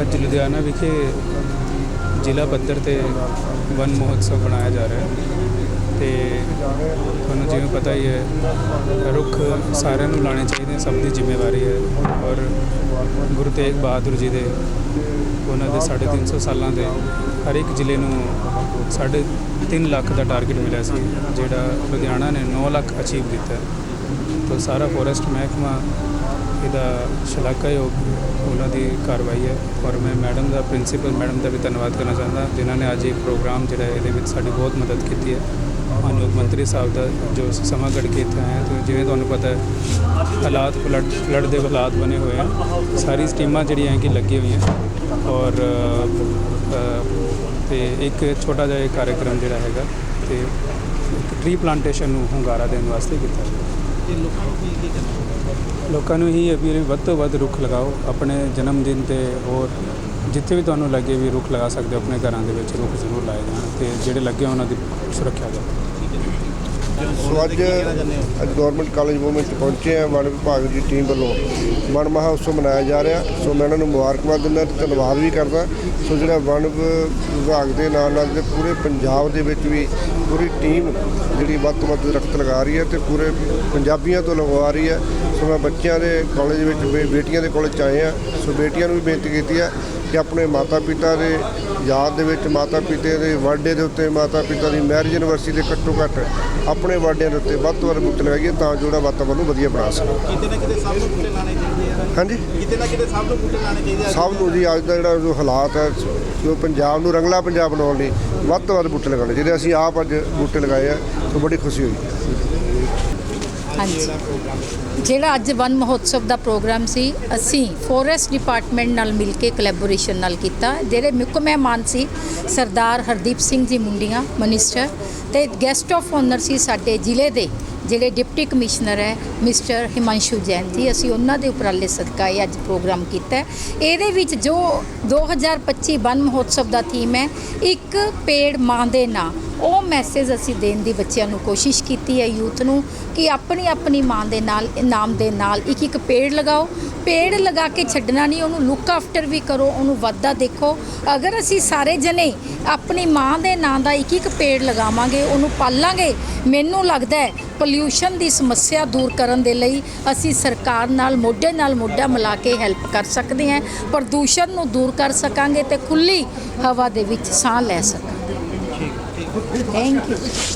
ਅੱਜ ਲੁਧਿਆਣਾ ਵਿਖੇ ਜ਼ਿਲ੍ਹਾ ਪੱਧਰ ਤੇ ਵਨ ਮਹੋਤਸਵ ਮਨਾਇਆ ਜਾ ਰਿਹਾ ਹੈ ਤੇ ਤੁਹਾਨੂੰ ਜਿਵੇਂ ਪਤਾ ਹੀ ਹੈ, ਰੁੱਖ ਸਾਰਿਆਂ ਨੂੰ ਲਾਣੇ ਚਾਹੀਦੇ ਸਭ ਦੀ ਜ਼ਿੰਮੇਵਾਰੀ ਹੈ ਔਰ ਗੁਰੂ ਤੇਗ ਬਹਾਦਰ ਜੀ ਦੇ, ਉਹਨਾਂ ਦੇ 350 ਸਾਲਾਂ ਦੇ ਹਰ ਇੱਕ ਜ਼ਿਲ੍ਹੇ ਨੂੰ ਸਾਢੇ ਤਿੰਨ ਲੱਖ ਦਾ ਟਾਰਗੇਟ ਮਿਲਿਆ ਸੀ, ਜਿਹੜਾ ਲੁਧਿਆਣਾ ਨੇ 9 ਲੱਖ ਅਚੀਵ ਕੀਤਾ ਹੈ ਸਾਰਾ ਫੋਰੈਸਟ ਮਹਿਕਮਾ ਇਹਦਾ ਸ਼ਲਾਘਾਯੋਗ ਉਹਨਾਂ ਦੀ ਕਾਰਵਾਈ ਹੈ ਔਰ ਮੈਂ ਮੈਡਮ ਦਾ ਪ੍ਰਿੰਸੀਪਲ ਮੈਡਮ ਦਾ ਵੀ ਧੰਨਵਾਦ ਕਰਨਾ ਚਾਹੁੰਦਾ ਜਿਨ੍ਹਾਂ ਨੇ ਅੱਜ ਇਹ ਪ੍ਰੋਗਰਾਮ ਜਿਹੜਾ ਇਹਦੇ ਵਿੱਚ ਸਾਡੀ ਬਹੁਤ ਮਦਦ ਕੀਤੀ ਹੈ। ਮਾਨਯੋਗ ਮੰਤਰੀ ਸਾਹਿਬ ਦਾ ਜੋ ਸਮਾਂ ਕੱਢ ਕੇ ਇੱਥੇ ਆਏ ਹਾਂ ਤੇ ਜਿਵੇਂ ਤੁਹਾਨੂੰ ਪਤਾ ਹੈ ਹਾਲਾਤ ਫਲੱਡ ਫਲੱਡ ਦੇ ਹਾਲਾਤ ਬਣੇ ਹੋਏ ਆ ਸਾਰੀ ਟੀਮਾਂ ਜਿਹੜੀਆਂ ਕਿ ਲੱਗੀ ਹੋਈਆਂ ਔਰ ਅ, ਤੇ ਇੱਕ ਛੋਟਾ ਜਿਹਾ ਇਹ ਕਾਰਜਕ੍ਰਮ ਜਿਹੜਾ ਹੈਗਾ ਤੇ ਟ੍ਰੀ ਪਲਾਂਟੇਸ਼ਨ ਨੂੰ ਹੁੰਗਾਰਾ ਦੇਣ ਵਾਸਤੇ ਕੀਤਾ ਗਿਆ ਤੇ ਲੋਕਾਂ ਨੂੰ ਕੀ ਕੀ ਕਰਨਾ ਲੋਕਾਂ ਨੂੰ ਹੀ ਅਪੀਲ ਹੈ ਵੱਧ ਤੋਂ ਵੱਧ ਰੁੱਖ ਲਗਾਓ ਆਪਣੇ ਜਨਮ ਦਿਨ ਤੇ ਹੋਰ ਜਿੱਥੇ ਵੀ ਤੁਹਾਨੂੰ ਲੱਗੇ ਵੀ ਰੁੱਖ ਲਗਾ ਸਕਦੇ ਹੋ ਆਪਣੇ ਘਰਾਂ ਦੇ ਵਿੱਚ ਰੁੱਖ ਜ਼ਰੂਰ ਲਾਏ ਜਾਣ ਤੇ ਜਿਹੜੇ ਲੱਗੇ ਉਹਨਾਂ ਦੀ ਸੁਰੱਖਿਆ ਕਰੋ। ਸੋ ਅੱਜ ਅੱਜ ਗਵਰਨਮੈਂਟ ਕਾਲਜ ਵੂਮਨ 'ਚ ਪਹੁੰਚੇ ਆ, ਵਣ ਵਿਭਾਗ ਦੀ ਟੀਮ ਵੱਲੋਂ। ਵਣ ਮਹਾਉਤਸਵ ਮਨਾਇਆ ਜਾ ਰਿਹਾ, ਸੋ ਮੈਂ ਇਹਨਾਂ ਨੂੰ ਮੁਬਾਰਕਬਾਦ ਦਿੰਦਾ ਤੇ ਧੰਨਵਾਦ ਵੀ ਕਰਦਾ। ਸੋ ਜਿਹੜਾ ਵਣ ਵਿਭਾਗ ਦੇ ਨਾਲ ਨਾਲ ਤੇ ਪੂਰੇ ਪੰਜਾਬ ਦੇ ਵਿੱਚ ਵੀ ਪੂਰੀ ਟੀਮ ਜਿਹੜੀ ਵੱਧ ਤੋਂ ਵੱਧ ਦਰਖਤ ਲਗਾ ਰਹੀ ਹੈ ਤੇ ਪੂਰੇ ਪੰਜਾਬੀਆਂ ਤੋਂ ਲਗਵਾ ਰਹੀ ਹੈ। ਸੋ ਮੈਂ ਬੱਚਿਆਂ ਦੇ ਕਾਲਜ ਵਿੱਚ ਬੇਟੀਆਂ ਦੇ ਕਾਲਜ 'ਚ ਆਏ ਆ ਸੋ ਬੇਟੀਆਂ ਨੂੰ ਵੀ ਬੇਨਤੀ ਕੀਤੀ ਹੈ ਕਿ ਆਪਣੇ ਮਾਤਾ ਪਿਤਾ ਦੇ ਯਾਦ ਦੇ ਵਿੱਚ ਮਾਤਾ ਪਿਤਾ ਦੇ ਬਰਥਡੇ ਦੇ ਉੱਤੇ ਮਾਤਾ ਪਿਤਾ ਦੀ ਮੈਰਿਜ ਐਨਵਰਸਰੀ ਦੇ ਘੱਟੋ ਘੱਟ ਆਪਣੇ ਬਰਥਡਿਆਂ ਦੇ ਉੱਤੇ ਵੱਧ ਤੋਂ ਵੱਧ ਬੂਟੇ ਲਗਾਈਏ ਤਾਂ ਜੋ ਜਿਹੜਾ ਵਾਤਾਵਰਨ ਨੂੰ ਵਧੀਆ ਬਣਾ ਸਕੀਏ ਕਿਤੇ ਨਾ ਕਿਤੇ ਸਭ ਨੂੰ ਬੂਟੇ ਲਾਣੇ ਚਾਹੀਦੇ ਆ ਹਾਂਜੀ? ਕਿਤੇ ਨਾ ਕਿਤੇ ਸਭ ਨੂੰ ਬੂਟੇ ਲਾਣੇ ਚਾਹੀਦੇ ਆ। ਸਭ ਨੂੰ ਜੀ ਅੱਜ ਦਾ ਜਿਹੜਾ ਜੋ ਹਾਲਾਤ ਹੈ ਜੋ ਪੰਜਾਬ ਨੂੰ ਰੰਗਲਾ ਪੰਜਾਬ ਬਣਾਉਣ ਲਈ ਵੱਧ ਤੋਂ ਵੱਧ ਬੂਟੇ ਲਗਾਉਣੇ ਜਿਹੜੇ ਅਸੀਂ ਆਪ ਅੱਜ ਬੂਟੇ ਲਗਾਏ ਆ ਤਾਂ ਬੜੀ ਖੁਸ਼ੀ ਹੋਈ। ਹਾਂਜੀ। ਜਿਹੜਾ ਅੱਜ ਵਨ ਮਹੋਤਸਵ ਦਾ ਪ੍ਰੋਗਰਾਮ ਸੀ, ਅਸੀਂ ਫੋਰੈਸਟ ਡਿਪਾਰਟਮੈਂਟ ਨਾਲ ਮਿਲ ਕੇ ਕੋਲੈਬੋਰੇਸ਼ਨ ਨਾਲ ਕੀਤਾ। ਜਿਹੜੇ ਮੁੱਖ ਮਹਿਮਾਨ ਸੀ, ਸਰਦਾਰ ਹਰਦੀਪ ਸਿੰਘ ਜੀ ਮੁੰਡੀਆਂ, ਮਿਨਿਸਟਰ ਤੇ ਗੈਸਟ ਆਫ ਆਨਰ ਸੀ ਸਾਡੇ ਜ਼ਿਲ੍ਹੇ ਦੇ, ਜਿਹੜੇ ਡਿਪਟੀ ਕਮਿਸ਼ਨਰ ਹੈ, ਮਿਸਟਰ ਹਿਮਾਂਸ਼ੂ ਜੈਨ ਜੀ। ਅਸੀਂ ਉਹਨਾਂ ਦੇ ਉਪਰਾਲੇ ਸਦਕਾ ਇਹ ਅੱਜ ਪ੍ਰੋਗਰਾਮ ਕੀਤਾ ਇਹਦੇ ਵਿੱਚ ਜੋ 2025 ਵਨ ਮਹੋਤਸਵ ਦਾ ਥੀਮ ਹੈ, ਇੱਕ ਪੇੜ ਮਾਂ ਦੇ ਨਾਂ। ਉਹ ਮੈਸੇਜ ਅਸੀਂ ਦੇਣ ਦੀ ਬੱਚਿਆਂ ਨੂੰ ਕੋਸ਼ਿਸ਼ ਕੀਤੀ ਹੈ ਯੂਥ ਨੂੰ, ਕਿ ਆਪਣੀ ਆਪਣੀ ਮਾਂ ਦੇ ਨਾਲ, ਨਾਮ ਦੇ ਨਾਲ ਇੱਕ ਇੱਕ ਪੇੜ ਲਗਾਓ। ਪੇੜ ਲਗਾ ਕੇ ਛੱਡਣਾ ਨਹੀਂ, ਉਹਨੂੰ ਲੁੱਕ ਆਫਟਰ ਵੀ ਕਰੋ, ਉਹਨੂੰ ਵੱਧਦਾ ਦੇਖੋ। ਅਗਰ ਅਸੀਂ ਸਾਰੇ ਜਣੇ ਆਪਣੀ ਮਾਂ ਦੇ ਨਾਂ ਦਾ ਇੱਕ ਇੱਕ ਪੇੜ ਲਗਾਵਾਂਗੇ, ਉਹਨੂੰ ਪਾਲਾਂਗੇ, ਮੈਨੂੰ ਲੱਗਦਾ ਹੈ ਪੋਲਿਊਸ਼ਨ ਦੀ ਸਮੱਸਿਆ ਦੂਰ ਕਰਨ ਦੇ ਲਈ ਅਸੀਂ ਸਰਕਾਰ ਨਾਲ, ਮੋਢੇ ਨਾਲ ਮੋਢਾ ਮਿਲਾ ਕੇ ਹੈਲਪ ਕਰ ਸਕਦੇ ਹਾਂ, ਪ੍ਰਦੂਸ਼ਣ ਨੂੰ ਦੂਰ ਕਰ ਸਕਾਂਗੇ ਤੇ ਖੁੱਲੀ ਹਵਾ ਦੇ ਵਿੱਚ ਸਾਹ ਲੈ ਸਕਾਂਗੇ। Thank you.